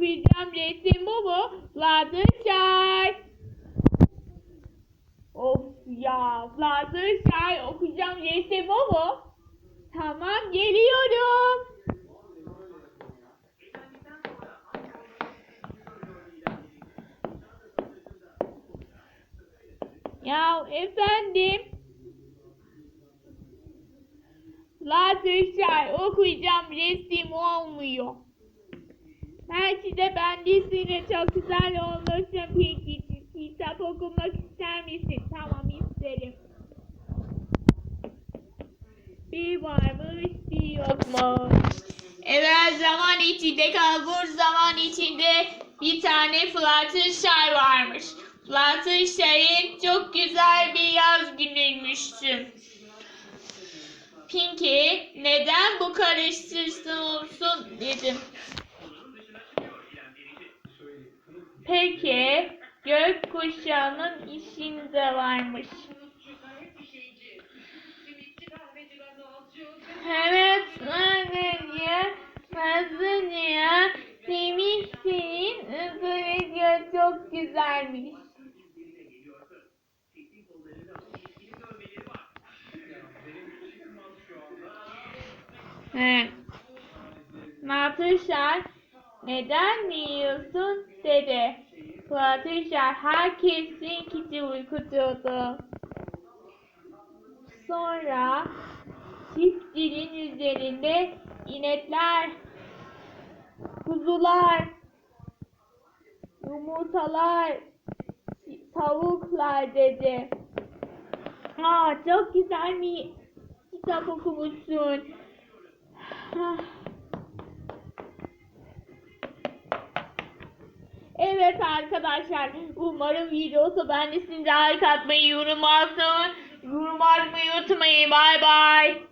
resim bu mu? Fluttershy. Of ya Fluttershy okuyacağım resim bu mu? Tamam geliyorum. Ya efendim. Fluttershy okuyacağım resim olmuyor. Belki de ben dizine çok güzel olursun Pinky. Kitap okumak ister misin? Tamam isterim. Bir varmış bir yokmuş. Evet zaman içinde kalbur zaman içinde bir tane Fluttershy varmış. Fluttershy'in çok güzel bir yaz günüymüştü. Pinky neden bu karıştırsın olsun dedim. Peki gökkuşağının işinde varmış. Evet anne ya nasıl ya Semih senin ızgara çok güzelmiş. He. Fluttershy neden yiyorsun dedi. Fluttershy herkesin kiti uykutuyordu. Sonra çiftçinin üzerinde inekler, kuzular, yumurtalar, tavuklar dedi. Aa çok güzel bir kitap okumuşsun. Evet arkadaşlar umarım videosu size like atmayı yorum atmayı yorum atmayı unutmayın bye bye.